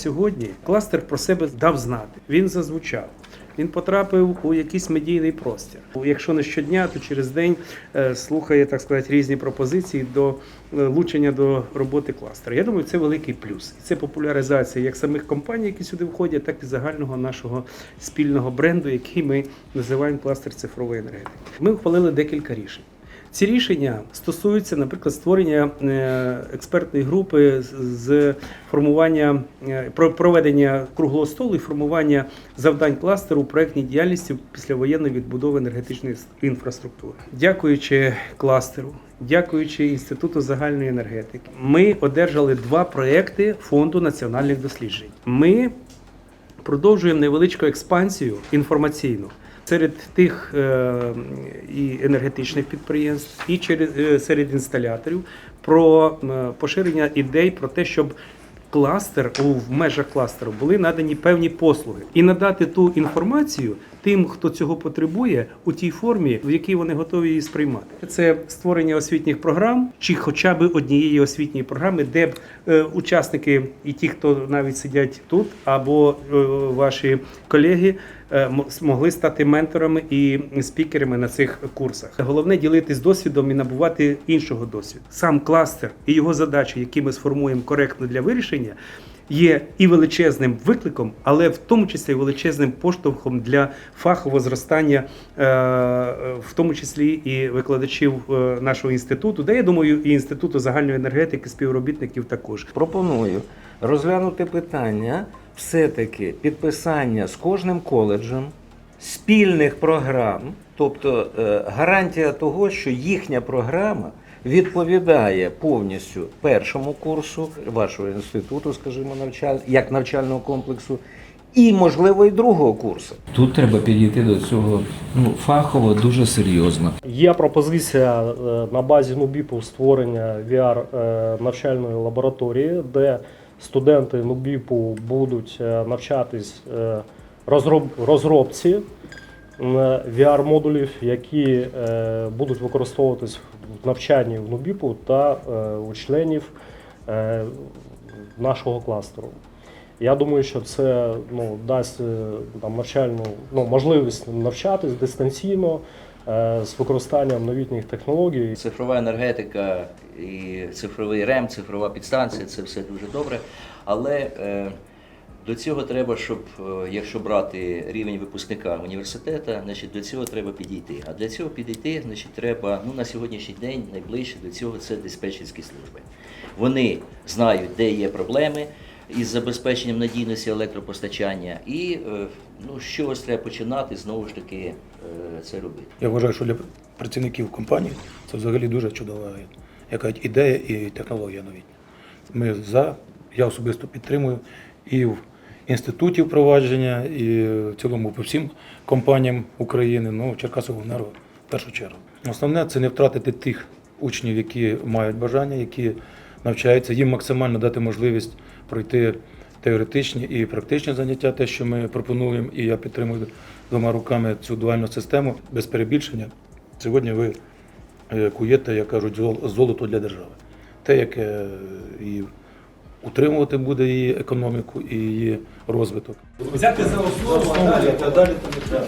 Сьогодні кластер про себе дав знати. Він зазвучав. Він потрапив у якийсь медійний простір. Якщо не щодня, то через день е, слухає так сказати різні пропозиції до е, лучення до роботи кластера. Я думаю, це великий плюс. І це популяризація як самих компаній, які сюди входять, так і загального нашого спільного бренду, який ми називаємо кластер цифрової енергетики. Ми ухвалили декілька рішень. Ці рішення стосуються, наприклад, створення е, експертної групи з- формування е, про- проведення круглого столу і формування завдань кластеру проектній діяльності післявоєнної відбудови енергетичної інфраструктури. Дякуючи кластеру, дякуючи інституту загальної енергетики, ми одержали два проекти фонду національних досліджень. Ми продовжуємо невеличку експансію інформаційну серед тих е, і енергетичних підприємств, і через, е, серед інсталяторів про е, поширення ідей про те, щоб кластер у в межах кластеру були надані певні послуги і надати ту інформацію тим, хто цього потребує, у тій формі, в якій вони готові її сприймати. Це створення освітніх програм, чи хоча б однієї освітньої програми, де б е, учасники і ті, хто навіть сидять тут, або е, ваші колеги. Е, Змогли стати менторами і спікерами на цих курсах. Головне ділитись досвідом і набувати іншого досвіду. Сам кластер і його задачі, які ми сформуємо коректно для вирішення, є і величезним викликом, але в тому числі і величезним поштовхом для фахового зростання, е, е, в тому числі і викладачів е, нашого інституту, де я думаю, і інституту загальної енергетики, співробітників також. Пропоную розглянути питання все-таки підписання з кожним коледжем спільних програм, тобто е, гарантія того, що їхня програма відповідає повністю першому курсу вашого інституту, скажімо, навчаль... як навчального комплексу, і, можливо, і другого курсу. Тут треба підійти до цього ну, фахово, дуже серйозно. Є пропозиція е, на базі НУБІПу створення VR е, навчальної лабораторії, де студенти НУБІПу будуть е, навчатись е, розробці VR-модулів, які е, будуть використовуватись в навчанні в НУБІПу та е, у членів е, нашого кластеру. Я думаю, що це ну, дасть е, там, навчальну ну, можливість навчатись дистанційно е, з використанням новітніх технологій. Цифрова енергетика і цифровий РЕМ, цифрова підстанція це все дуже добре. Але е, до цього треба, щоб е, якщо брати рівень випускника університету, значить до цього треба підійти. А для цього підійти, значить, треба ну на сьогоднішній день найближче до цього це диспетчерські служби. Вони знають, де є проблеми із забезпеченням надійності електропостачання, і е, ну з чогось треба починати знову ж таки е, це робити. Я вважаю, що для працівників компанії це взагалі дуже чудова яка ідея і технологія новітня. Ми за, я особисто підтримую і в інституті впровадження, і в цілому по всім компаніям України, ну, Черкасовенерго в першу чергу. Основне це не втратити тих учнів, які мають бажання, які навчаються, їм максимально дати можливість пройти теоретичні і практичні заняття, те, що ми пропонуємо, і я підтримую двома руками цю дуальну систему без перебільшення. Сьогодні ви е, куєте, як кажуть, зол- золото для держави. Те, яке і утримувати буде її економіку і її розвиток. Взяти за основу, а далі, а далі там